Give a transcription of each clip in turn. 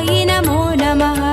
नमो नमः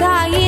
जाई